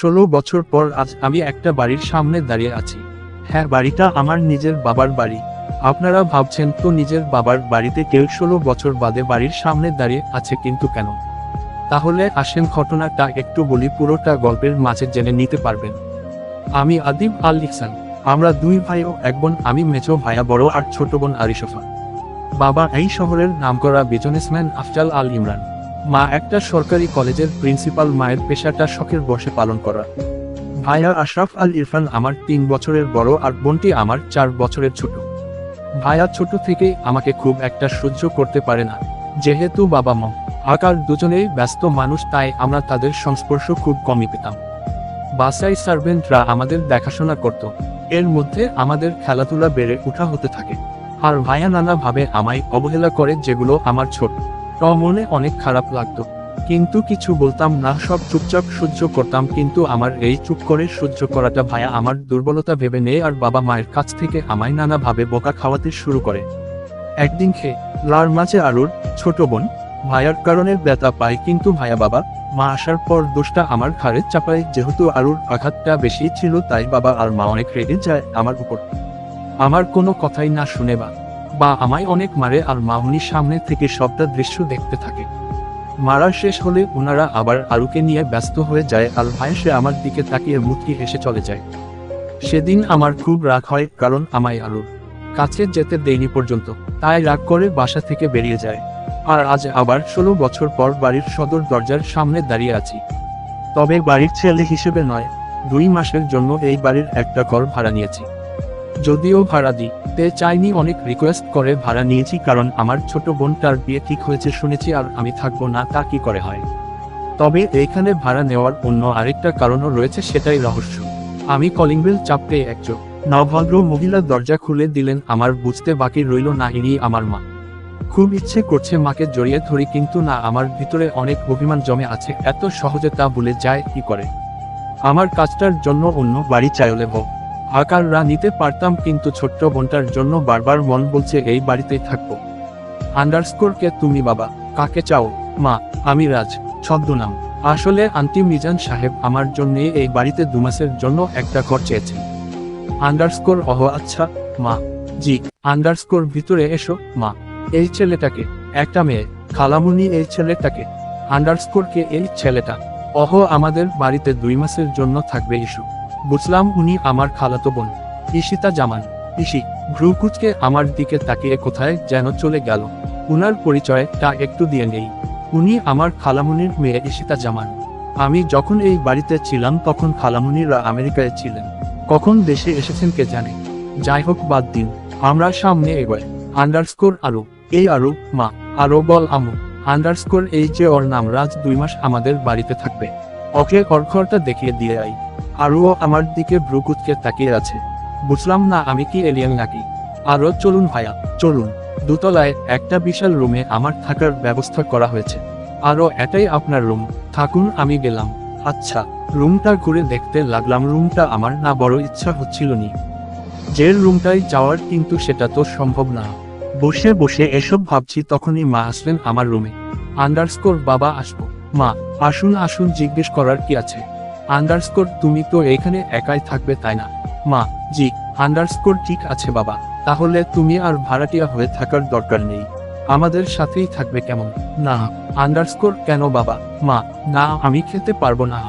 ষোলো বছর পর আজ আমি একটা বাড়ির সামনে দাঁড়িয়ে আছি। হ্যাঁ বাড়িটা আমার নিজের বাবার বাড়ি। আপনারা ভাবছেন তো নিজের বাবার বাড়িতে কেউ ষোলো বছর বাদে বাড়ির সামনে দাঁড়িয়ে আছে কিন্তু কেন? তাহলে আসেন ঘটনাটা একটু বলি, পুরোটা গল্পের মাঝে জেনে নিতে পারবেন। আমি আদিব আল ইহসান। আমরা দুই ভাই ও এক বোন, আমি মেজো ভাইয়া, বড় আর ছোট বোন আরিশফা। বাবা এই শহরের নামকরা বিজনেসম্যান আফজাল আল ইমরান। মা একটা সরকারি কলেজের প্রিন্সিপাল মায়ের পেশাটা শখের বসে পালন করা। ভাইয়া আশরাফ আল ইরফান আমার তিন বছরের বড় আর বোনটি আমার চার বছরের ছোট। ভাইয়া ছোট থেকেই আমাকে খুব একটা সহ্য করতে পারে না, যেহেতু বাবা মা। আকার দুজনেই ব্যস্ত মানুষ, তাই আমরা তাদের সংস্পর্শ খুব কমই পেতাম। বাসাই সার্ভেন্টরা আমাদের দেখাশোনা করত। এর মধ্যে আমাদের খেলাধুলা বেড়ে উঠা হতে থাকে। আর ভাইয়া নানাভাবে আমায় অবহেলা করে যেগুলো আমার ছোট। মনে অনেক খারাপ লাগতো। কিন্তু কিছু বলতাম না, সব চুপচাপ সহ্য করতাম, কিন্তু আমার এই চুপ করে সহ্য করাটা ভাইয়া আমার দুর্বলতা ভেবে নেয় আর বাবা মায়ের কাছ থেকে আমায় নানা ভাবে বোকা খাওয়াতে শুরু করে। একদিন খেয়ে লার মাঝে আরুর ছোট বোন ভাইয়ার কারণে ব্যথা পায়, কিন্তু ভাইয়া বাবা, মা আসার পর দোষটা আমার ঘাড়ে চাপায়, যেহেতু আরুর আঘাতটা বেশি ছিল, তাই বাবা আর মা অনেক রেগে যায় আমার উপর। আমার কোনো কথাই না শুনে বা বা আমায় অনেক মারে আর মামুনির সামনে থেকে সবটা দৃশ্য দেখতে থাকে। মারা শেষ হলে ওনারা আবার আরুকে নিয়ে ব্যস্ত হয়ে যায় আর ভাই সে আমার দিকে তাকিয়ে মুচকি হেসে চলে যায়। সেদিন আমার খুব রাগ হয় কারণ আমায় আরুর কাছে যেতে দেয়নি পর্যন্ত, তাই রাগ করে বাসা থেকে বেরিয়ে যায়। আর আজ আবার ষোলো বছর পর বাড়ির সদর দরজার সামনে দাঁড়িয়ে আছি। তবে বাড়ির ছেলে হিসেবে নয়, দুই মাসের জন্য এই বাড়ির একটা ঘর ভাড়া নিয়েছি। যদিও ভাড়া দিই তে চাইনি, অনেক রিকোয়েস্ট করে ভাড়া নিয়েছি কারণ আমার ছোট বোনটার বিয়ে ঠিক হয়েছে শুনেছি আর আমি থাকব না, তা কি করে হয়? তবে এইখানে ভাড়া নেওয়ার অন্য আরেকটা কারণও রয়েছে, সেটাই রহস্য। আমি কলিং বেল চাপতে একজন নভদ্র মহিলা দরজা খুলে দিলেন, আমার বুঝতে বাকি রইল না, ইনি আমার মা। খুব ইচ্ছে করছে মাকে জড়িয়ে ধরি, কিন্তু না, আমার ভিতরে অনেক অভিমান জমে আছে, এত সহজে তা ভুলে যায়, কি করে? আমার কাজটার জন্য অন্য বাড়ি চাইলে ভোগ আকাররা নিতে পারতাম কিন্তু ছোট্ট বোনটার জন্য বারবার মন বলছে, এই বাড়িতেই থাকব। আন্ডারস্কোর কে তুমি বাবা, কাকে চাও? মা, আমি রাজ, ছদ্মনাম। আসলে আন্টি মিজান সাহেব আমার জন্য এই বাড়িতে দু মাসের জন্য একটা ঘর চেয়েছেন। আন্ডারস্কোর অহ আচ্ছা মা, জি, আন্ডারস্কোর, ভিতরে এসো, মা, এই ছেলেটাকে, একটা মেয়ে, খালামুনি এই ছেলেটাকে আন্ডারস্কোর কে এই ছেলেটা। অহ আমাদের বাড়িতে দুই মাসের জন্য থাকবে ইস্যু। বুঝলাম উনি আমার খালাতো বোন। ঈশিতা জামান। ইসি ভ্রুকুচকে আমার দিকে তাকিয়ে কোথায় যেন চলে গেল। উনার পরিচয় তা একটু দিয়ে নেই। উনি আমার খালামুনির মেয়ে ঈশিতা জামান। আমি যখন এই বাড়িতে ছিলাম তখন খালামুনিরা আমেরিকায় ছিলেন। কখন দেশে এসেছেন কে জানে। যাই হোক, বাদ দিন। আমরা সামনে এগোয় আন্ডারস্কোর আরও। এই আরও, মা। আরও বল আমু। আন্ডারস্কোর এই যে ওর নাম রাজ দুই মাস আমাদের বাড়িতে থাকবে। ওকে অর্ঘরটা দেখিয়ে দিয়ে আই আরও আমার দিকে ভ্রুকুতকে তাকিয়ে আছে। বুঝলাম না আমি কি এলিয়েন নাকি? আরও চলুন ভাইয়া, চলুন। দোতলায় একটা বিশাল রুমে আমার থাকার ব্যবস্থা করা হয়েছে। আরও এটাই আপনার রুম। থাকুন, আমি গেলাম। আচ্ছা রুমটা ঘুরে দেখতে লাগলাম, রুমটা আমার না বড় ইচ্ছা হচ্ছিল নি। যে রুমটাই যাওয়ার কিন্তু সেটা তো সম্ভব না। বসে বসে এসব ভাবছি তখনই মা আসলেন আমার রুমে। আন্ডারস্কোর বাবা আসব। মা, আসুন আসুন, জিজ্ঞেস করার কি আছে? আন্ডারস্কোর, তুমি তো এখানে একাই থাকবে, তাই না? মা, জি, আন্ডারস্কোর ঠিক আছে বাবা। তাহলে তুমি আর ভাড়াটিয়া হয়ে থাকার দরকার নেই। আমাদের সাথেই থাকবে কেমন? না, আন্ডারস্কোর কেন বাবা? মা, না, আমি খেতে পারব না।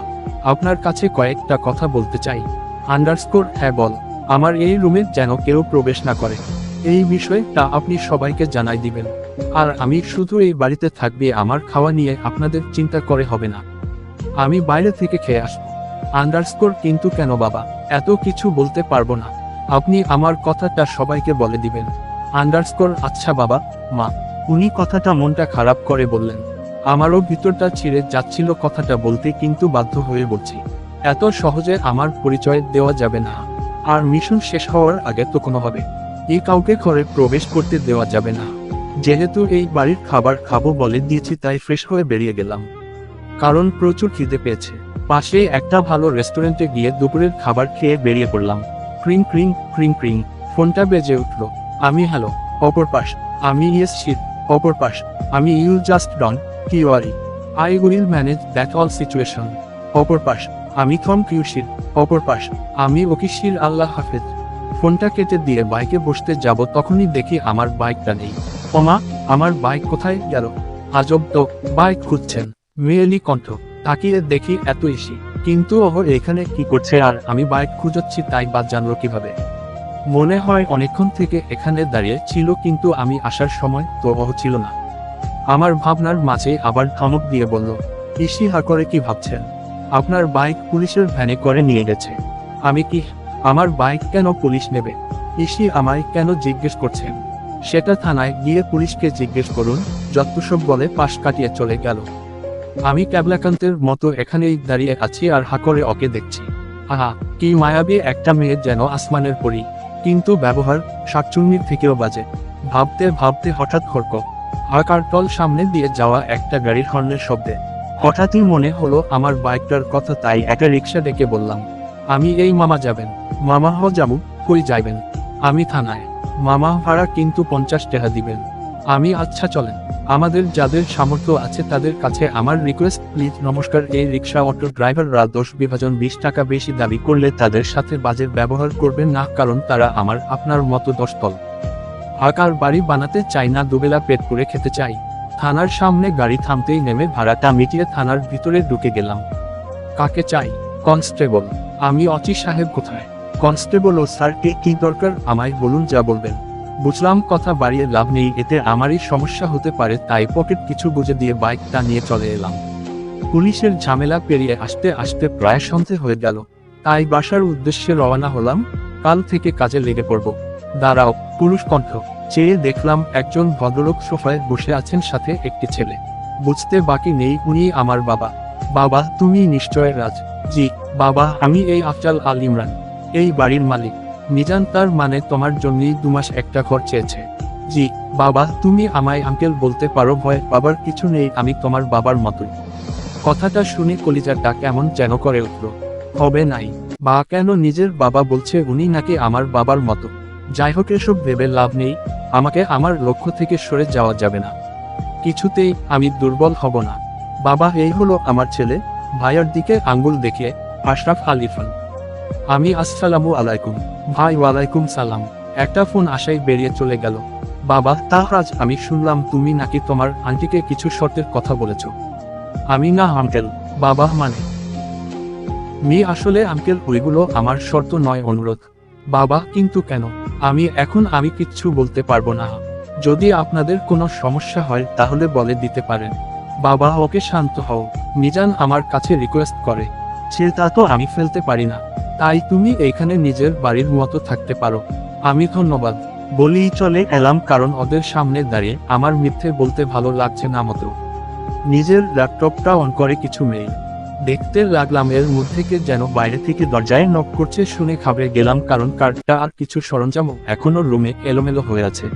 আপনার কাছে কয়েকটা কথা বলতে চাই। আন্ডারস্কোর হ্যাঁ বল। আমার এই রুমে যেন কেউ প্রবেশ না করে। এই বিষয়টা আপনি সবাইকে জানাই দিবেন। আর আমি শুধু এই বাড়িতে থাকবে, আমার খাওয়া নিয়ে আপনাদের চিন্তা করে হবে না। আমি বাইরে থেকে খেয়ে আসব। আন্ডারস্কোর কিন্তু কেন বাবা? এত কিছু বলতে পারব না। আপনি আমার কথাটা সবাইকে বলে দিবেন। আন্ডারস্কোর আচ্ছা বাবা, মা, উনি কথাটা মনটা খারাপ করে বললেন। আমারও ভিতরটা ছিঁড়ে যাচ্ছিল কথাটা বলতে কিন্তু বাধ্য হয়ে বলছি। এত সহজে আমার পরিচয় দেওয়া যাবে না। আর মিশন শেষ হওয়ার আগে তো কোনো হবে। এই কাউকে ঘরে প্রবেশ করতে দেওয়া যাবে না। যেহেতু এই বাড়ির খাবার খাব বলে দিয়েছি তাই ফ্রেশ হয়ে বেরিয়ে গেলাম। কারণ প্রচুর খিদে পেয়েছে। পাশে একটা ভালো রেস্টুরেন্টে গিয়ে দুপুরের খাবার খেয়ে বেরিয়ে পড়লাম। ক্রিং ক্রিং ক্রিং ক্রিং। ফোনটা বেজে উঠল। আমি, হ্যালো, অপর পাশ। আমি ইয়েস শিট, অপর পাশ। আমি ইউ জাস্ট ডন, কি worry I will manage that all situation. অপর পাশ। আমি থম কিউশির অপর পাশ। আমি ওকিশির আল্লাহ হাফেজ। ফোনটা কেটে দিয়ে বাইকে বসতে যাব তখনই দেখি আমার বাইকটা নেই। ওমা, আমার বাইক কোথায় গেল? আজব তো, বাইক খুঁজছেন। মেয়েলি কণ্ঠ, তাকিয়ে দেখি এত ইসি। কিন্তু ওহ, এখানে কি করছে আর আমি বাইক খুঁজচ্ছি, তাই বাদ জানলো কীভাবে? মনে হয় অনেকক্ষণ থেকে এখানে দাঁড়িয়ে ছিল, কিন্তু আমি আসার সময় তো ওহ ছিল না। আমার ভাবনার মাঝে আবার ধমক দিয়ে বলল, ইসি হা করে কি ভাবছেন? আপনার বাইক পুলিশের ভ্যানে করে নিয়ে গেছে। আমি কি, আমার বাইক কেন পুলিশ নেবে? ইসি আমায় কেন জিজ্ঞেস করছেন? সেটা থানায় গিয়ে পুলিশকে জিজ্ঞেস করুন, যত সব বলে পাশ কাটিয়ে চলে গেল। আমি ক্যাবলাকান্তের মতো এখানেই দাঁড়িয়ে আছি আর হা করে ওকে দেখছি। আহা, কি মায়াবী একটা মেয়ে যেন আসমানের পরি। কিন্তু ব্যবহার শাকচুন্নির থেকেও বাজে। ভাবতে ভাবতে হঠাৎ খড়ক। হাকার টল সামনে দিয়ে যাওয়া একটা গাড়ির হর্নের শব্দে। হঠাৎই মনে হলো আমার বাইকটার কথা তাই একটা রিক্সা ডেকে বললাম, আমি এই মামা যাবেন। মামা হ যাব কই যাইবেন? আমি থানায়। মামা ভাড়া কিন্তু পঞ্চাশ টাকা দিবেন। আমি আচ্ছা চলেন। আমাদের যাদের সামর্থ্য আছে তাদের কাছে আমার রিকোয়েস্ট প্লিজ নমস্কার, এই রিক্সা অটো ড্রাইভাররা দোষ বিভাজন বিশ টাকা বেশি দাবি করলে তাদের সাথে বাজে ব্যবহার করবেন না কারণ তারা আমার, আপনার মতো দশতল। আকার বাড়ি বানাতে চাই না, দুবেলা পেট করে খেতে চাই। থানার সামনে গাড়ি থামতেই নেমে ভাড়াটা মিটিয়ে থানার ভিতরে ঢুকে গেলাম। কাকে চাই? কনস্টেবল। আমি অচি সাহেব কোথায়? কনস্টেবল ও স্যারকে কি দরকার? আমায় বলুন, যা বলবেন। বুঝলাম কথা বাড়িয়ে লাভ নেই, এতে আমারই সমস্যা হতে পারে, তাই পকেট কিছু বুঝে দিয়ে বাইকটা নিয়ে চলে এলাম। পুলিশের ঝামেলা পেরিয়ে আসতে আসতে প্রায় সন্ধে হয়ে গেল। তাই বাসার উদ্দেশ্যে রওনা হলাম। কাল থেকে কাজে লেগে পড়ব। দাঁড়াও, পুরুষ কণ্ঠ। চেয়ে দেখলাম একজন ভদ্রলোক সোফায় বসে আছেন সাথে একটি ছেলে। বুঝতে বাকি নেই, উনি আমার বাবা। বাবা, তুমি নিশ্চয় রাজ। জি, বাবা, আমি এই আফজাল আল ইমরান। এই বাড়ির মালিক। মিজান তার মানে তোমার জন্যই দুমাস একটা ঘর চেয়েছে। জি, বাবা, তুমি আমায় আঙ্কেল বলতে পারো ভয়, বাবার কিছু নেই, আমি তোমার বাবার মতোই। কথাটা শুনে কলিজাটা কেমন যেন করে উঠল। হবে নাই। বা কেন নিজের বাবা বলছে উনি নাকি আমার বাবার মতো? যাই হোক, এসব ভেবে লাভ নেই। আমাকে আমার লক্ষ্য থেকে সরে যাওয়া যাবে না। কিছুতেই আমি দুর্বল হব না। বাবা, এই হলো আমার ছেলে। ভাইয়ার দিকে আঙ্গুল দেখিয়ে আশরাফ আলিফান আমি আসসালামু আলাইকুম। ভাই, ওয়ালাইকুম সালাম। একটা ফোন আশাই বেরিয়ে চলে গেল। বাবা, তাহরাজ, আমি শুনলাম তুমি নাকি তোমার আন্টিকে কিছু শর্তের কথা বলেছ। আমি না আঙ্কেল বাবা মানে? মি, আসলে আঙ্কেল ওইগুলো আমার শর্ত নয়, অনুরোধ। বাবা, কিন্তু কেন? আমি, এখন আমি কিচ্ছু বলতে পারব না। যদি আপনাদের কোনো সমস্যা হয়, তাহলে বলে দিতে পারেন। বাবা, ওকে শান্ত হও। মিজান আমার কাছে রিকোয়েস্ট করে। সেটা তো আমি ফেলতে পারি না। তাই তুমি এইখানে নিজের বাড়ির মতো থাকতে পারো। আমি ধন্যবাদ। বলেই চলে এলাম কারণ ওদের সামনে দাঁড়িয়ে আমার মিথ্যে বলতে ভালো লাগছে না মতো। নিজের ল্যাপটপটা অন করে কিছু মেয়ে দেখতে লাগলাম এর মধ্যে কে যেন বাইরে থেকে দরজায় নক করছে শুনে খাবে গেলাম কারণ কার্ডটা আর কিছু সরঞ্জাম এখনও রুমে এলোমেলো হয়ে আছে।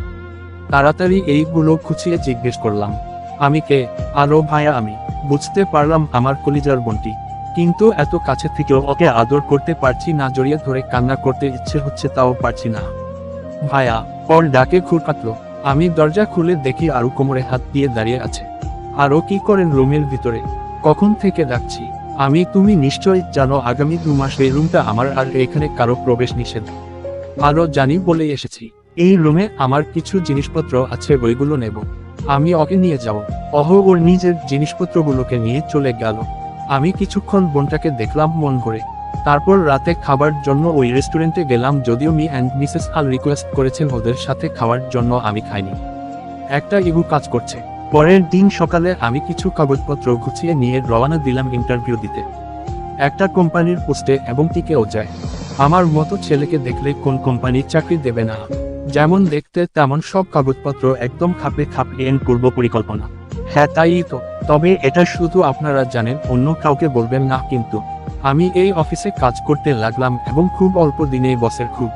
তাড়াতাড়ি এইগুলো খুঁচিয়ে জিজ্ঞেস করলাম। আমি কে? আরও ভাইয়া আমি। বুঝতে পারলাম আমার কলিজার বোনটি। কিন্তু এত কাছে থেকেও ওকে আদর করতে পারছি না, জড়িয়ে ধরে কান্না করতে ইচ্ছে হচ্ছে তাও পারছি না। ভাইয়া ওর ডাকে খুর কাটলো আমি দরজা খুলে দেখি আরও কোমরে হাত দিয়ে দাঁড়িয়ে আছে। আরও কি করেন রুমের ভিতরে? কখন থেকে ডাকছি? আমি, তুমি নিশ্চয়ই জানো আগামী দু মাস এই রুমটা আমার আর এখানে কারও প্রবেশ নিষেধ। আরও জানি বলে এসেছি। এই রুমে আমার কিছু জিনিসপত্র আছে, ওইগুলো নেব। আমি ওকে নিয়ে যাব। অহ, ওর নিজের জিনিসপত্রগুলোকে নিয়ে চলে গেল। আমি কিছুক্ষণ বোনটাকে দেখলাম মন করে তারপর রাতে খাবার জন্য ওই রেস্টুরেন্টে গেলাম যদিও Mr and Mrs Al request করেছেন ওদের সাথে খাওয়ার জন্য আমি খাইনি। একটা ইগু কাজ করছে। পরের দিন সকালে আমি কিছু কাগজপত্র গুছিয়ে নিয়ে রওনা দিলাম ইন্টারভিউ দিতে। একটা কোম্পানির পোস্টে এবং টিকেও যায়। আমার মতো ছেলেকে দেখলে কোন কোম্পানি চাকরি দেবে না। যেমন দেখতে তেমন সব কাগজপত্র একদম খাপে খাপিয়ে পূর্ব পরিকল্পনা। হ্যাঁ তাই তো। তবে এটা শুধু আপনারা জানেন, অন্য কাউকে বলবেন না, কিন্তু আমি এই অফিসে কাজ করতে লাগলাম এবং খুব অল্প দিনেই বসের খুব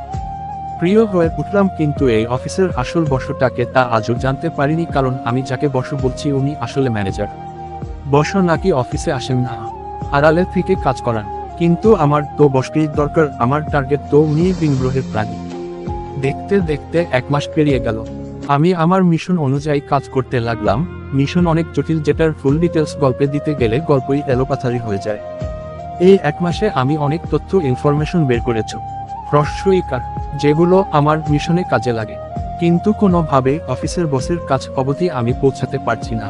প্রিয় হয়ে উঠলাম, কিন্তু এই অফিসের আসল বসটাকে তা আজও জানতে পারিনি, কারণ আমি যাকে বস বলছি উনি আসলে ম্যানেজার। বস নাকি অফিসে আসেন না, আড়ালে থেকে কাজ করান, কিন্তু আমার তো বসকেই দরকার, আমার টার্গেট তো উনি গ্রহের প্রাণী। দেখতে দেখতে এক মাস পেরিয়ে গেল। আমি আমার মিশন অনুযায়ী কাজ করতে লাগলাম মিশন অনেক জটিল যেটার ফুল ডিটেলস গল্পে দিতে গেলে গল্পই এলোপাথারি হয়ে যায়। এই এক মাসে আমি অনেক তথ্য ইনফরমেশন বের করেছ। প্রশ্রয়িকার যেগুলো আমার মিশনে কাজে লাগে। কিন্তু কোনোভাবে অফিসের বসের কাছ অবধি আমি পৌঁছাতে পারছি না।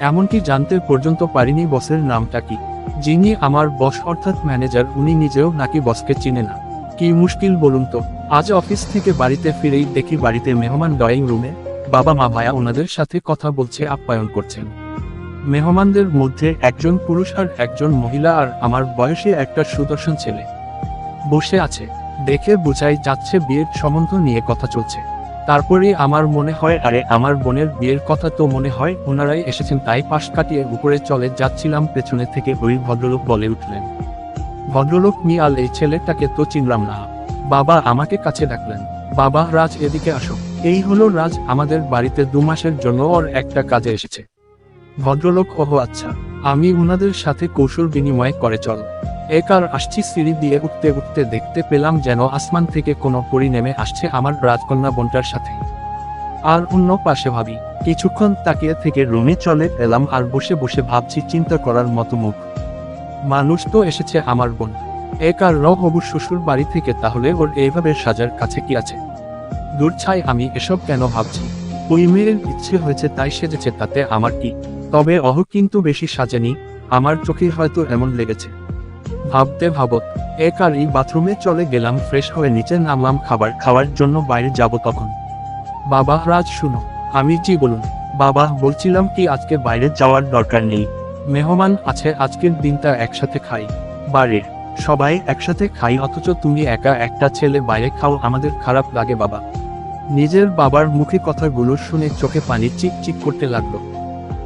এমনকি জানতে পর্যন্ত পারিনি বসের নামটা কি। যিনি আমার বস অর্থাৎ ম্যানেজার, উনি নিজেও নাকি বসকে চিনে না। কি মুশকিল বলুন তো, আজ অফিস থেকে বাড়িতে ফিরেই দেখি বাড়িতে মেহমান ড্রয়িং রুমে বাবা মা ভায়া ওনাদের সাথে কথা বলছে, আপ্যায়ন করছেন। মেহমানদের মধ্যে একজন পুরুষ আর একজন মহিলা আর আমার বয়সে একটা সুদর্শন ছেলে। বসে আছে, দেখে বোঝাই যাচ্ছে বিয়ের সম্বন্ধ নিয়ে কথা চলছে। তারপরে আমার মনে হয়, আরে আমার বোনের বিয়ের কথা তো মনে হয়, ওনারাই এসেছেন তাই পাশ কাটিয়ে উপরে চলে যাচ্ছিলাম, পেছনে থেকে ওই ভদ্রলোক বলে উঠলেন। ভদ্রলোক মিয়াল এই ছেলেটাকে তো চিনলাম না। বাবা আমাকে কাছে ডাকলেন। বাবা রাজ এদিকে আসো। এই হলো রাজ আমাদের বাড়িতে দু মাসের জন্য ওর একটা কাজে এসেছে। ভদ্রলোক, ওহো আচ্ছা। আমি উনাদের সাথে কৌশল বিনিময় করে চল। একার আসছি সিঁড়ি দিয়ে উঠতে উঠতে দেখতে পেলাম যেন আসমান থেকে কোনো পরি নেমে আসছে আমার রাজকন্যা বোনটার সাথে। আর অন্য পাশে ভাবি, কিছুক্ষণ তাকিয়ে থেকে রুমে চলে এলাম আর বসে বসে ভাবছি চিন্তা করার মতো মুখ। মানুষ তো এসেছে আমার বোন। এক আর র হবু শ্বশুর বাড়ি থেকে তাহলে ওর এইভাবে সাজার কাছে কি আছে? দূর ছাই, আমি এসব কেন ভাবছি? ওই মেয়ের ইচ্ছে হয়েছে তাই সেজেছে তাতে আমার কি? তবে অহ, কিন্তু বেশি সাজেনি, আমার চোখে হয়তো এমন লেগেছে। ভাবতে ভাবত এক আর এই বাথরুমে চলে গেলাম, ফ্রেশ হয়ে নিচে নামলাম খাবার, খাওয়ার জন্য বাইরে যাব তখন। বাবা, রাজ, শুনো, আমি জি বলুন? বাবা, বলছিলাম কি আজকে বাইরে যাওয়ার দরকার নেই। মেহমান আছে, আজকের দিনটা একসাথে খাই। বাড়ির সবাই একসাথে খাই, অথচ তুমি একা একটা ছেলে, বাইরে খাও, আমাদের খারাপ লাগে বাবা। নিজের বাবার মুখে কথাগুলো শুনে চোখে পানি চিক চিক করতে লাগল।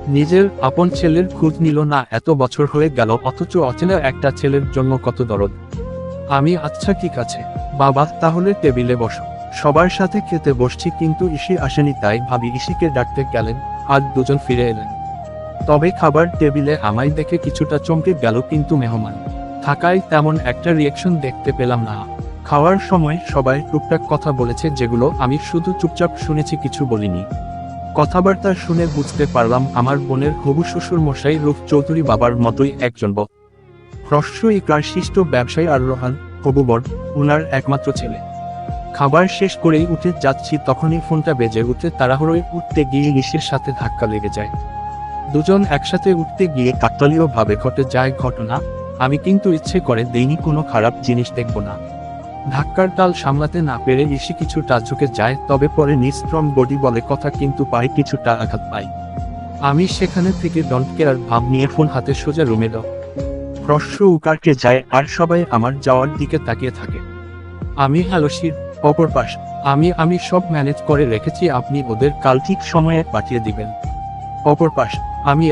নিজের আপন ছেলের খোঁজ নিল না, এত বছর হয়ে গেল, অথচ অচেনা একটা ছেলের জন্য কত দরদ। আমি আচ্ছা ঠিক আছে। বাবা, তাহলে টেবিলে বসো। সবার সাথে খেতে বসছি, কিন্তু ইসি আসেনি, তাই ভাবি ইসিকে ডাকতে গেলেন, আর দুজন ফিরে এলেন। তবে খাবার টেবিলে আমায় দেখে কিছুটা চমকে গেল, কিন্তু মেহমান। থাকায় তেমন একটা রিয়েকশন দেখতে পেলাম না। খাওয়ার সময় সবাই টুকটাক কথা বলেছে যেগুলো আমি শুধু চুপচাপ শুনেছি, কিছু বলিনি। কথাবার্তা শুনে বুঝতে পারলাম আমার বোনের হবু শ্বশুর মশাই রূপ চৌধুরী বাবার মতোই একজন ব। হ্রস্ব ইকার শিষ্ট ব্যবসায়ী আর রোহান হবুবর উনার একমাত্র ছেলে। খাবার শেষ করেই উঠে যাচ্ছি, তখনই ফোনটা বেজে উঠে তাড়াহুড়োয় উঠতে গিয়ে ইসের সাথে ধাক্কা লেগে যায়। দুজন একসাথে উঠতে গিয়ে কাকতালীয় ভাবে ঘটে যায় ঘটনা। আমি কিন্তু ইচ্ছে করে দেইনি কোনো খারাপ জিনিস দেখব না। ধাক্কার তাল সামলাতে না পেরে ইসি কিছুটা ঝুঁকে যায়, তবে পরে নিস্ট্রং বডি বলে কথা কিন্তু পাই কিছুটা আঘাত পাই আমি সেখানে থেকে ডন্ট কেয়ার ভাব নিয়ে ফোন হাতে সোজা রুমে দাও। উকারকে যায়, আর সবাই আমার যাওয়ার দিকে তাকিয়ে থাকে। আমি হ্যালো শির, অপর পাশ। আমি আমি সব ম্যানেজ করে রেখেছি, আপনি ওদের কাল ঠিক সময়ে পাঠিয়ে দিবেন। অপর পাশ। আমি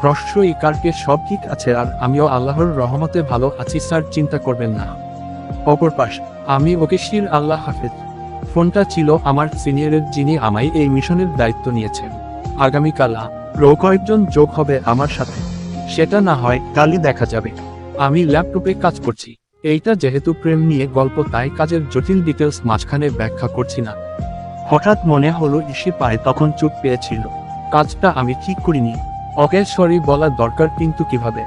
হ্রস্ব ইকারকে সব ঠিক আছে, আর আমিও আল্লাহর রহমতে ভালো আছি, স্যার, চিন্তা করবেন না। অপর পাশ, আমি ওকে শির আল্লাহ হাফেজ। ফোনটা ছিল আমার সিনিয়রের যিনি আমায় এই মিশনের দায়িত্ব নিয়েছেন। আগামীকাল রো কয়েকজন যোগ হবে আমার সাথে। সেটা না হয় কালই দেখা যাবে। আমি ল্যাপটপে কাজ করছি। এইটা যেহেতু প্রেম নিয়ে গল্প, তাই কাজের জটিল ডিটেলস মাঝখানে ব্যাখ্যা করছি না। হঠাৎ মনে হলো ইসি পায় তখন চুপ পেয়েছিল। কাজটা আমি ঠিক করিনি। সরি বলা দরকার কিন্তু কীভাবে?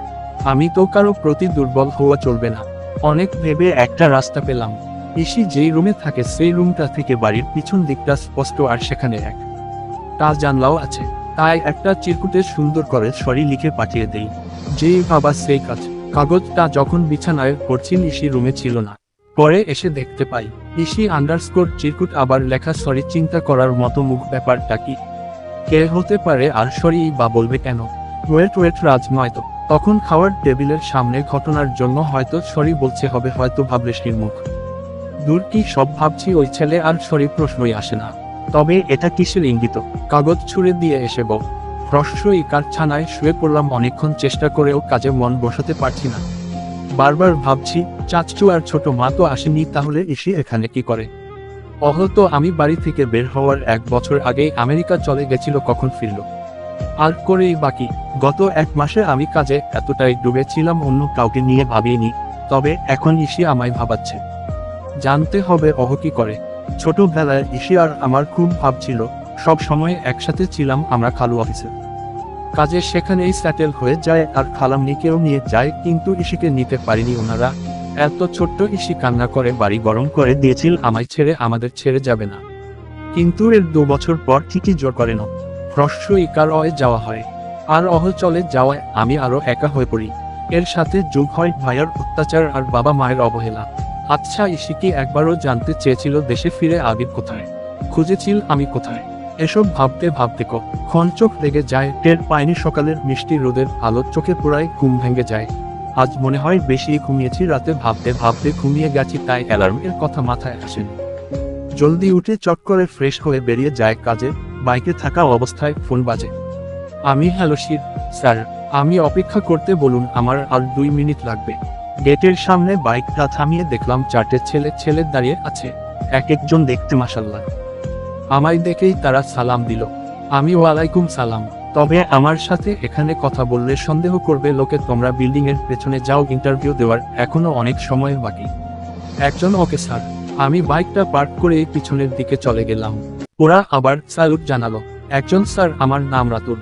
আমি তো কারও প্রতি দুর্বল হওয়া চলবে না। অনেক ভেবে একটা রাস্তা পেলাম। ইসি যেই রুমে থাকে সেই রুমটা থেকে বাড়ির পিছন দিকটা স্পষ্ট আর সেখানে এক। তা জানলাও আছে। তাই একটা চিরকুটে সুন্দর করে সরি লিখে পাঠিয়ে দেই। যেই ভাবা সেই কাজ। কাগজটা যখন বিছানায় পড়ছি ইসি রুমে ছিল না। পরে এসে দেখতে পাই ইসি আন্ডারস্কোর চিরকুট আবার লেখা সরি চিন্তা করার মতো মুখ ব্যাপারটা কি? কে হতে পারে আর সরি বা বলবে কেন? ওয়েট ওয়েট রাজ নয়তো তখন খাওয়ার টেবিলের সামনে ঘটনার জন্য হয়তো সরি বলছে হবে হয়তো ভাবলেশির মুখ দূর কি সব ভাবছি ওই ছেলে আর সরি প্রশ্নই আসে না। তবে এটা কিসের ইঙ্গিত? কাগজ ছুঁড়ে দিয়ে এসে বউ হ্রস্ব ইকার ছানায় শুয়ে পড়লাম অনেকক্ষণ চেষ্টা করেও কাজে মন বসাতে পারছি না। বারবার ভাবছি চাচচু আর ছোট মা তো আসেনি তাহলে এসে এখানে কি করে? অহত আমি বাড়ি থেকে বের হওয়ার এক বছর আগেই আমেরিকা চলে গেছিল কখন ফিরল। আর করেই বাকি। গত এক মাসে আমি কাজে এতটাই ডুবেছিলাম অন্য কাউকে নিয়ে ভাবিনি। তবে এখন ইসি আমায় ভাবাচ্ছে। জানতে হবে অহ কি করে। ছোটবেলায় ইসি আর আমার খুব ভাব ছিল। সব সময় একসাথে ছিলাম আমরা খালু অফিসে। কাজে সেখানেই স্যাটেল হয়ে যায় আর খালাম খালামনিকেও নিয়ে যায়, কিন্তু ইসিকে নিতে পারিনি ওনারা। এত ছোট্ট ইসি কান্না করে বাড়ি গরম করে দিয়েছিল, আমায় ছেড়ে আমাদের ছেড়ে যাবে না। কিন্তু এর দু বছর পর ঠিকই জোর করে না। হ্রস্ব ইকার অয়ে যাওয়া হয়? আর অহচলে যাওয়ায় আমি আরও একা হয়ে পড়ি। এর সাথে যোগ হয় ভাইয়ার অত্যাচার আর বাবা মায়ের অবহেলা। আচ্ছা ইসিকি একবারও জানতে চেয়েছিল দেশে ফিরে আবির কোথায়? খুঁজেছিল আমি কোথায়? এসব ভাবতে ভাবতে কখন চোখ লেগে যায়, টের পায়নি সকালের মিষ্টি রোদের আলো, চোখে পোড়ায় ঘুম ভেঙে যায়। আজ মনে হয় বেশি ঘুমিয়েছি, রাতে ভাবতে ভাবতে ঘুমিয়ে গেছি, তাই অ্যালার্মের কথা মাথায় আসেনি। জলদি উঠে চট করে ফ্রেশ হয়ে বেরিয়ে যায় কাজে বাইকে থাকা অবস্থায় ফোন বাজে। আমি, হ্যালো শির স্যার, আমি অপেক্ষা করতে বলুন, আমার আর দুই মিনিট লাগবে। গেটের সামনে বাইকটা থামিয়ে দেখলাম চারটে ছেলে ছেলে দাঁড়িয়ে আছে। এক একজন দেখতে মাসাল্লাহ আমায় দেখেই তারা সালাম দিল। আমি, ওয়ালাইকুম সালাম। তবে আমার সাথে এখানে কথা বললে সন্দেহ করবে লোকে, তোমরা বিল্ডিং এর পেছনে যাও, ইন্টারভিউ দেওয়ার এখনও অনেক সময় বাকি। একজন, ওকে, স্যার। আমি বাইকটা পার্ক করে পিছনের দিকে চলে গেলাম। ওরা আবার স্যালুট জানালো। একজন, স্যার, আমার নাম রাতুল।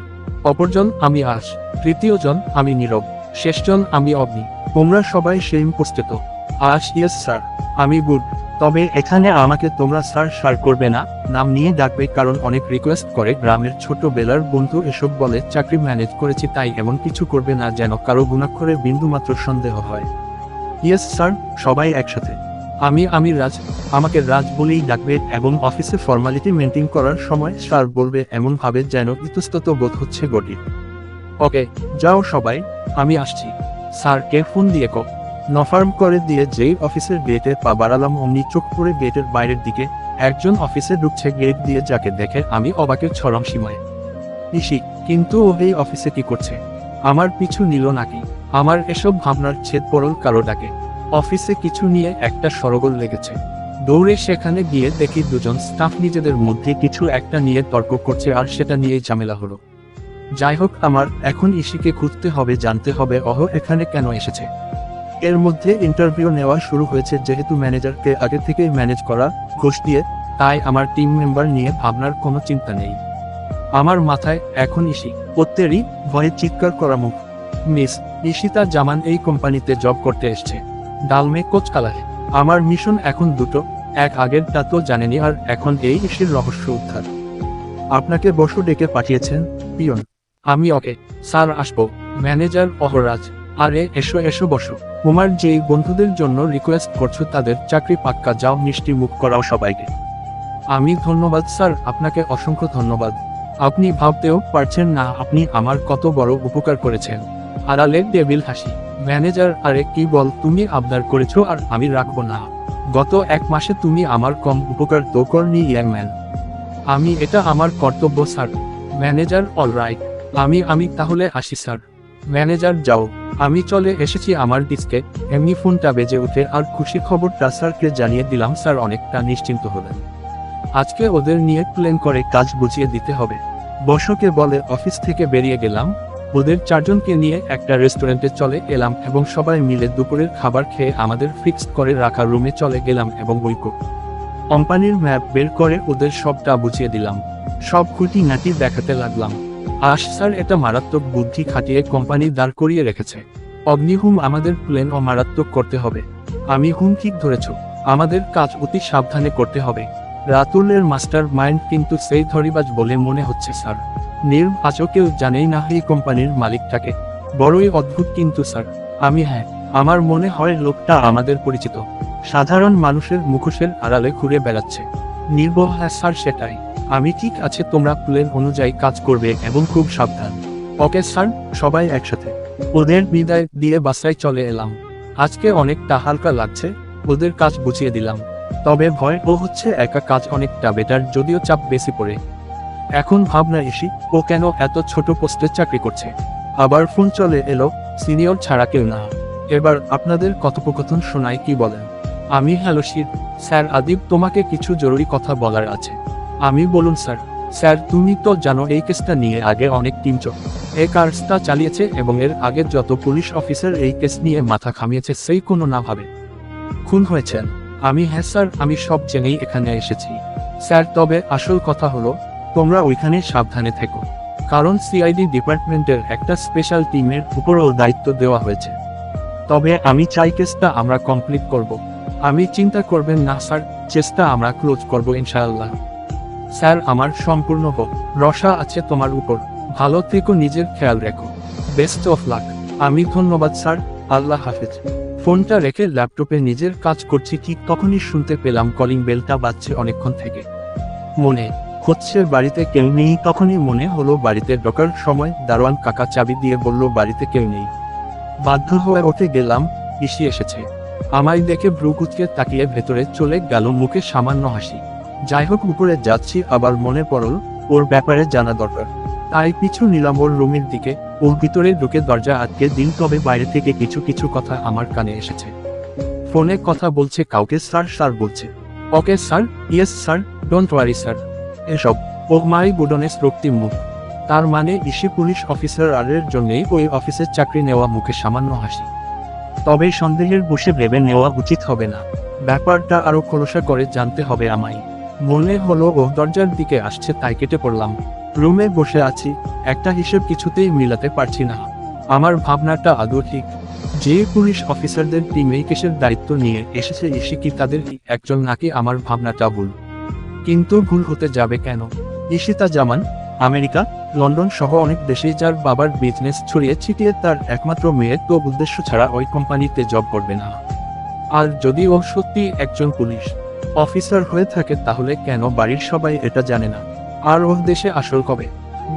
অপরজন, আমি আশ। তৃতীয়জন, আমি নীরব। শেষজন, আমি অগ্নি। তোমরা সবাই সেম পোস্টে তো আশ, ইয়েস, স্যার। আমি গুড। তবে এখানে আমাকে তোমরা, স্যার স্যার করবে না। নাম নিয়ে ডাকবে, কারণ অনেক রিকোয়েস্ট করে। গ্রামের ছোট বেলার বন্ধু এসব বলে, চাকরি ম্যানেজ করেছি, তাই এমন কিছু করবে না, যেন কারও গুণাক্ষরে বিন্দুমাত্র সন্দেহ হয়। Yes, sir. সবাই একসাথে। আমি আমি রাজ, আমাকে রাজ বলেই ডাকবে এবং অফিসে ফর্মালিটি মেনটেন করার সময় স্যার বলবে এমনভাবে যেন ইতস্তত বোধ হচ্ছে গটি ওকে, যাও সবাই, আমি আসছি। স্যারকে ফোন দিয়ে কো? নফার্ম করে দিয়ে যেই অফিসের গেটে পা বাড়ালাম, অমনি চোখ পড়ে গেটের বাইরের দিকে একজন অফিসে ঢুকছে গেট দিয়ে যাকে দেখে আমি অবাকের চরম সীমায়। ইসি, কিন্তু ও এই অফিসে কি করছে? আমার পিছু নিল নাকি? আমার এসব ভাবনার ছেদ পড়ল কারও ডাকে। অফিসে কিছু নিয়ে একটা সরগোল লেগেছে। দৌড়ে সেখানে গিয়ে দেখি দুজন স্টাফ নিজেদের মধ্যে কিছু একটা নিয়ে তর্ক করছে আর সেটা নিয়েই ঝামেলা হলো। যাই হোক, আমার এখন ইসিকে খুঁজতে হবে, জানতে হবে, অহ, এখানে কেন এসেছে? এর মধ্যে ইন্টারভিউ নেওয়া শুরু হয়েছে যেহেতু ম্যানেজারকে আগে থেকেই ম্যানেজ করা, ঘোষ দিয়ে, তাই আমার টিম মেম্বার নিয়ে ভাবনার কোনো চিন্তা নেই। আমার মাথায় এখন ইসি প্রত্যেরই ভয়ে চিৎকার করা মুখ। মিস ইশিতা জামান এই কোম্পানিতে জব করতে এসছে। ডালমে কোচকালায় আমার মিশন এখন দুটো, এক আগেরটা তো জানেনি আর এখন এই ইসির রহস্য উদ্ধার। আপনাকে বসু ডেকে পাঠিয়েছেন, পিয়ন। আমি ওকে, স্যার আসব, ম্যানেজার অহরাজ। আরে, এসো এসো বসো। তোমার যেই বন্ধুদের জন্য রিকোয়েস্ট করছ তাদের চাকরি পাক্কা যাও, মিষ্টি মুখ করাও সবাইকে। আমি ধন্যবাদ, স্যার, আপনাকে অসংখ্য ধন্যবাদ। আপনি ভাবতেও পারছেন না, আপনি আমার কত বড় উপকার করেছেন। আড়ালে টেবিল হাসি। ম্যানেজার, আরে কি বল, তুমি আবদার করেছ আর আমি রাখব না। গত এক মাসে তুমি আমার কম উপকার তো করনি, ইয়াংম্যান। আমি এটা আমার কর্তব্য, স্যার। Manager, all right. আমি আমি তাহলে আসি, স্যার। ম্যানেজার, যাও। আমি চলে এসেছি আমার ডিস্কে। এমনি ফোনটা বেজে উঠে আর খুশি খবরটা স্যারকে জানিয়ে দিলাম, স্যার অনেকটা নিশ্চিন্ত হলেন। আজকে ওদের নিয়ে প্লেন করে কাজ বুঝিয়ে দিতে হবে। বসকে বলে, অফিস থেকে বেরিয়ে গেলাম। ওদের চারজনকে নিয়ে একটা রেস্টুরেন্টে চলে এলাম এবং সবাই মিলে দুপুরের খাবার খেয়ে আমাদের ফিক্সড করে রাখা রুমে চলে গেলাম এবং বইকো কোম্পানির ম্যাপ বের করে ওদের সবটা বুঝিয়ে দিলাম। সব খুঁটি নাটি দেখাতে লাগলাম। আশ স্যার এটা মারাত্মক বুদ্ধি খাটিয়ে কোম্পানি দাঁড় করিয়ে রেখেছে। অগ্নিহুম আমাদের প্লেন ও মারাত্মক করতে হবে। আমি হুম ঠিক ধরেছ। আমাদের কাজ অতি সাবধানে করতে হবে। রাতুলের মাস্টার মাইন্ড কিন্তু সেই ধরিবাজ বলে মনে হচ্ছে, স্যার। নির্ম আজও কেউ জানেই না এই কোম্পানির মালিকটাকে। বড়ই অদ্ভুত কিন্তু, স্যার। আমি হ্যাঁ আমার মনে হয় লোকটা আমাদের পরিচিত। সাধারণ মানুষের মুখোশের আড়ালে ঘুরে বেড়াচ্ছে। নির্ভয় হ্যাঁ স্যার, সেটাই। আমি ঠিক আছে, তোমরা প্লেন অনুযায়ী কাজ করবে এবং খুব সাবধান। ওকে, স্যার, সবাই একসাথে। ওদের বিদায় দিয়ে বাসায় চলে এলাম। আজকে অনেকটা হালকা লাগছে, ওদের কাজ বুঝিয়ে দিলাম। তবে ভয়, ও হচ্ছে একা কাজ অনেকটা বেটার, যদিও চাপ বেশি পড়ে। এখন ভাবনা এসি, ও কেন এত ছোট পোস্টে চাকরি করছে? আবার ফোন চলে এলো, সিনিয়র ছাড়া কেউ না। এবার আপনাদের কথোপকথন শোনায় কি বলেন? আমি হ্যালো শির স্যার আদিব তোমাকে কিছু জরুরি কথা বলার আছে। আমি বলুন স্যার স্যার তুমি তো জানো এই কেসটা নিয়ে আগে অনেক টিম চোখ। এই কার্সটা চালিয়েছে এবং এর আগে যত পুলিশ অফিসার এই কেস নিয়ে মাথা খামিয়েছে সেই কোনো না ভাবে। খুন হয়েছেন। আমি হ্যাঁ স্যার, আমি সব জেনেই এখানে এসেছি। স্যার, তবে আসল কথা হলো তোমরা ওইখানে সাবধানে থেকো। কারণ সিআইডি ডিপার্টমেন্টের একটা স্পেশাল টিমের উপরও দায়িত্ব দেওয়া হয়েছে। তবে আমি চাই কেসটা আমরা কমপ্লিট করব। আমি চিন্তা করবেন না, স্যার। চেষ্টা আমরা ক্লোজ করব, ইনশাআল্লাহ। স্যার, আমার সম্পূর্ণ হোক রসা আছে তোমার উপর। ভালো থেকো, নিজের খেয়াল রেখো। Best of luck. আমি ধন্যবাদ, স্যার। আল্লাহ হাফেজ। ফোনটা রেখে ল্যাপটপে নিজের কাজ করছি, ঠিক তখনই শুনতে পেলাম কলিং বেলটা বাজছে অনেকক্ষণ থেকে। মনে হচ্ছে বাড়িতে কেউ নেই, তখনই মনে হলো বাড়িতে ঢোকার সময় দারোয়ান কাকা চাবি দিয়ে বলল, বাড়িতে কেউ নেই। বাধ্য হয়ে ওঠে গেলাম, পিসি এসেছে। আমায় দেখে ব্রুকুচকে তাকিয়ে ভেতরে চলে গেল মুখে সামান্য হাসি। যাই হোক, উপরে যাচ্ছি, আবার মনে পড়ল ওর ব্যাপারে জানা দরকার। তাই পিছু নিলাম ওর রুমের দিকে। ওর ভিতরে ঢুকে দরজা আটকে দিন, তবে বাইরে থেকে কিছু কিছু কথা আমার কানে এসেছে। ফোনে কথা বলছে কাউকে, স্যার স্যার, বলছে। Okay, sir, yes, sir, don't worry, sir. এসব ও মাই গুডনেস রক্তিম মুখ। তার মানে ইসি পুলিশ অফিসার আরের জন্যই ওই অফিসের চাকরি নেওয়া মুখে সামান্য হাসি। তবে সন্দেহের বসে ভেবে নেওয়া উচিত হবে না। ব্যাপারটা আরও খোলসা করে জানতে হবে আমায়। মনে হলো ও দরজার দিকে আসছে, তাই কেটে পড়লাম। রুমে বসে আছি, একটা হিসেব কিছুতেই মিলাতে পারছি না। আমার ভাবনাটা আদৌ ঠিক? যে পুলিশ অফিসারদের টিম কেসের দায়িত্ব নিয়ে এসেছে, ইসি কি তাদের একজন নাকি আমার ভাবনাটা ভুল? কিন্তু ভুল হতে যাবে কেন? ইশিতা জামান, আমেরিকা, লন্ডন সহ অনেক দেশেই যার বাবার বিজনেস ছড়িয়ে ছিটিয়ে তার একমাত্র মেয়ের তো উদ্দেশ্য ছাড়া ওই কোম্পানিতে জব করবে না। আর যদি ও সত্যি একজন পুলিশ অফিসার হয়ে থাকে, তাহলে কেন বাড়ির সবাই এটা জানে না? আর ওর দেশে আসল কবে?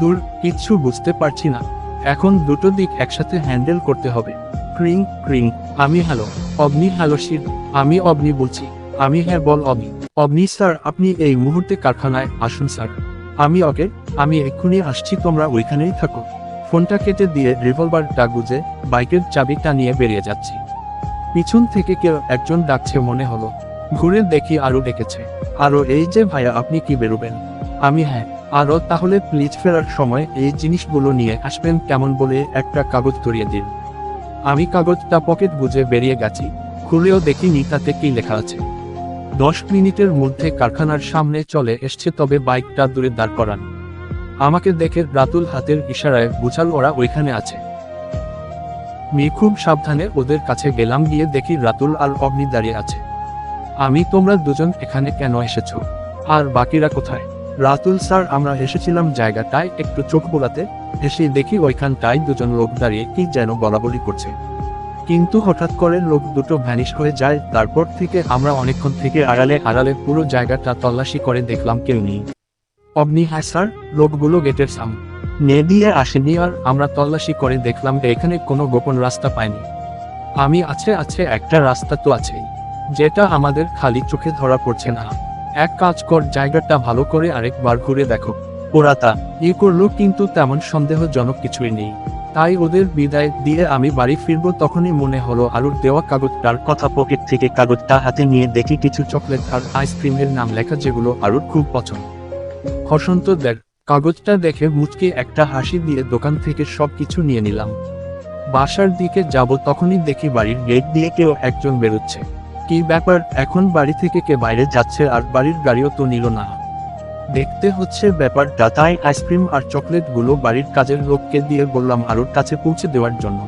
দূর, কিচ্ছু বুঝতে পারছি না। এখন দুটো দিক একসাথে হ্যান্ডেল করতে হবে। ক্রিং ক্রিং, আমি হ্যালো অবনি হ্যালো, শির, আমি অবনি বলছি, আমি হ্যাঁ বল অবনি অবনি স্যার, আপনি এই মুহূর্তে কারখানায় আসুন স্যার। আমি ওকে, আমি এক্ষুনি আসছি, তোমরা ওইখানেই থাকো। ফোনটা কেটে দিয়ে রিভলভারটা গুজে বাইকের চাবিটা নিয়ে বেরিয়ে যাচ্ছি। পিছন থেকে কেউ একজন ডাকছে মনে হলো। ঘুরে দেখি আরও ডেকেছে। আরও এই যে ভাইয়া, আপনি কি বেরোবেন? আমি হ্যাঁ। আরও তাহলে প্লিজ ফেরার সময় এই জিনিসগুলো নিয়ে আসবেন কেমন বলে একটা কাগজ ধরিয়ে দিন। আমি কাগজটা পকেট বুঝে বেরিয়ে গেছি। খুলেও দেখিনি তাতে কি লেখা আছে। দশ মিনিটের মধ্যে কারখানার সামনে চলে এসছে, তবে বাইকটা দূরে দাঁড় করান। আমাকে দেখে রাতুল হাতের ইশারায়, বুঝাল ওরা ওইখানে আছে। মি খুব সাবধানে ওদের কাছে গেলাম, গিয়ে দেখি রাতুল আর অগ্নি দাঁড়িয়ে আছে। আমি, তোমরা দুজন এখানে কেন এসেছ? আর বাকিরা কোথায়? রাতুল স্যার, আমরা এসেছিলাম জায়গাটায় একটু চোখ বোলাতে। এসে দেখি ওইখানটায় দুজন লোক দাঁড়িয়ে কি যেন বলাবলি করছে। কিন্তু হঠাৎ করে লোক দুটো ভ্যানিশ হয়ে যায়, তারপর থেকে আমরা অনেকক্ষণ থেকে আড়ালে আড়ালে পুরো জায়গাটা তল্লাশি করে দেখলাম কেউ নেই। অগ্নি হ্যাঁ স্যার, লোকগুলো গেটের সাম নে দিয়ে আসেনি আর আমরা তল্লাশি করে দেখলাম এখানে কোনো গোপন রাস্তা পাইনি আমি, আছে আছে, একটা রাস্তা তো আছেই, যেটা আমাদের খালি চোখে ধরা পড়ছে না। এক কাজ কর, জায়গাটা ভালো করে আরেকবার ঘুরে দেখো। ওরা তা, ই করল কিন্তু তেমন সন্দেহজনক কিছুই নেই। তাই ওদের বিদায় দিয়ে আমি বাড়ি ফিরবো তখনই মনে হলো আলুর দেওয়া কাগজটার কথা পকেট থেকে কাগজটা হাতে নিয়ে দেখি কিছু চকলেট আর আইসক্রিমের নাম লেখা যেগুলো আলুর খুব পছন্দ। হসন্ত দেখ, কাগজটা দেখে মুচকে একটা হাসি দিয়ে দোকান থেকে সব কিছু নিয়ে নিলাম। বাসার দিকে যাব তখনই দেখি বাড়ির গেট দিয়ে কেউ একজন বেরোচ্ছে। কি ব্যাপার, এখন বাড়ি থেকে কে বাইরে যাচ্ছে আর বাড়ির গাড়িও তো নিল না। দেখতে হচ্ছে ব্যাপারটা তাই আইসক্রিম আর চকলেটগুলো বাড়ির কাজের লোককে দিয়ে বললাম আরুর কাছে পৌঁছে দেওয়ার জন্য।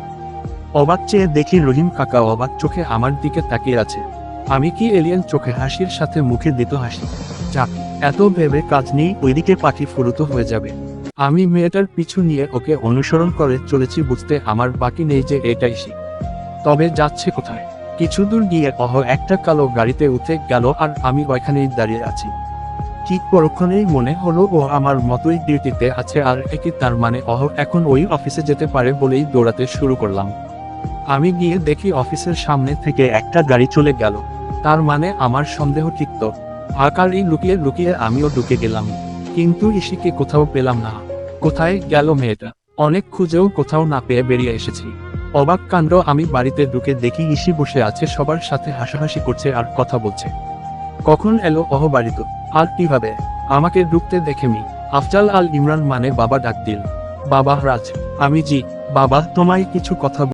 অবাক চেয়ে দেখি রহিম কাকা অবাক চোখে আমার দিকে তাকিয়ে আছে। আমি কি এলিয়েন চোখে হাসির সাথে মুখে দিত হাসি? যাক, এত ভেবে কাজ নেই, ওইদিকে পাখি ফুরুত হয়ে যাবে। আমি মেয়েটার পিছু নিয়ে ওকে অনুসরণ করে চলেছি বুঝতে আমার বাকি নেই যে এটাই শিখ তবে যাচ্ছে কোথায়? কিছু দূর গিয়ে অহ, একটা কালো গাড়িতে উঠে গেল আর আমি ওইখানেই দাঁড়িয়ে আছি। ঠিক পরক্ষণেই মনে হলো ও আমার মতোই ডিউটিতে আছে, আর একে তার মানে? অহ, এখন ওই অফিসে যেতে পারে বলেই দৌড়াতে শুরু করলাম। আমি গিয়ে দেখি অফিসের সামনে থেকে একটা গাড়ি চলে গেল। তার মানে আমার সন্দেহ ঠিক তো আকারই লুকিয়ে লুকিয়ে আমিও ঢুকে গেলাম। কিন্তু ইসিকে কোথাও পেলাম না। কোথায় গেল মেয়েটা? অনেক খুঁজেও কোথাও না পেয়ে বেরিয়ে এসেছি। অবাক কাণ্ড, আমি বাড়িতে ঢুকে দেখি ইসি বসে আছে, সবার সাথে হাসাহাসি করছে আর কথা বলছে। কখন এলো অহ বাড়িতে আর কীভাবে? আমাকে ডুবতে দেখে মি আফজাল আল ইমরান মানে বাবা ডাক দিল বাবা রাজ। আমি জি। বাবা, তোমায় কিছু কথা